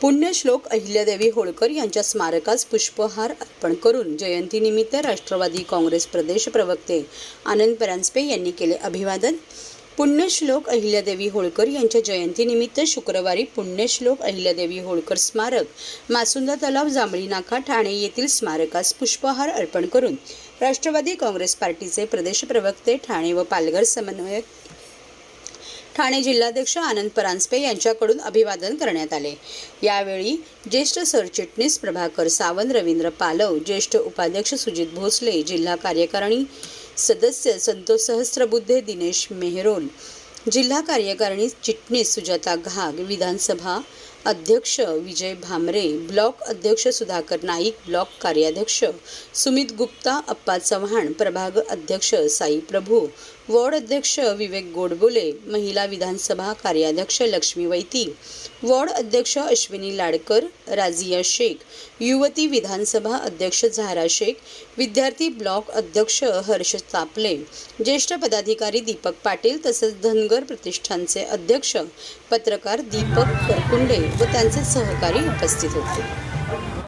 पुण्यश्लोक अहिल्यादेवी होळकर यांच्या स्मारकास पुष्पहार अर्पण करून जयंतीनिमित्त राष्ट्रवादी काँग्रेस प्रदेश प्रवक्ते आनंद परांजपे यांनी केले अभिवादन. पुण्यश्लोक अहिल्यादेवी होळकर यांच्या जयंतीनिमित्त शुक्रवारी पुण्यश्लोक अहिल्यादेवी होळकर स्मारक मासुंदा तलाव जांभळी नाका ठाणे येथील स्मारकास पुष्पहार अर्पण करून राष्ट्रवादी काँग्रेस पार्टीचे प्रदेश प्रवक्ते ठाणे व पालघर समन्वयक ठाणे जिल्हाध्यक्ष आनंद परांजपे यांच्याकडून अभिवादन करण्यात आले. यावेळी ज्येष्ठ सरचिटणीस प्रभाकर सावंत रवींद्र पालव ज्येष्ठ उपाध्यक्ष सुजित भोसले जिल्हा कार्यकारिणी सदस्य संतोष सहस्त्रबुद्धे दिनेश मेहरोल जिल्हा कार्यकारिणी चिटणीस सुजाता घाग विधानसभा अध्यक्ष विजय भामरे ब्लॉक अध्यक्ष सुधाकर नाईक ब्लॉक कार्याध्यक्ष सुमित गुप्ता अप्पा चव्हाण प्रभाग अध्यक्ष साई प्रभू वॉर्ड अध्यक्ष विवेक गोडबोले महिला विधानसभा कार्याध्यक्ष लक्ष्मी वैती वॉर्ड अध्यक्ष अश्विनी लाडकर राजिया शेख युवती विधानसभा अध्यक्ष झारा शेख विद्यार्थी ब्लॉक अध्यक्ष हर्ष तापले ज्येष्ठ पदाधिकारी दीपक पाटील तसेच धनगर प्रतिष्ठानचे अध्यक्ष पत्रकार दीपक करकुंडे. व त्यांचे सहकारी उपस्थित होते.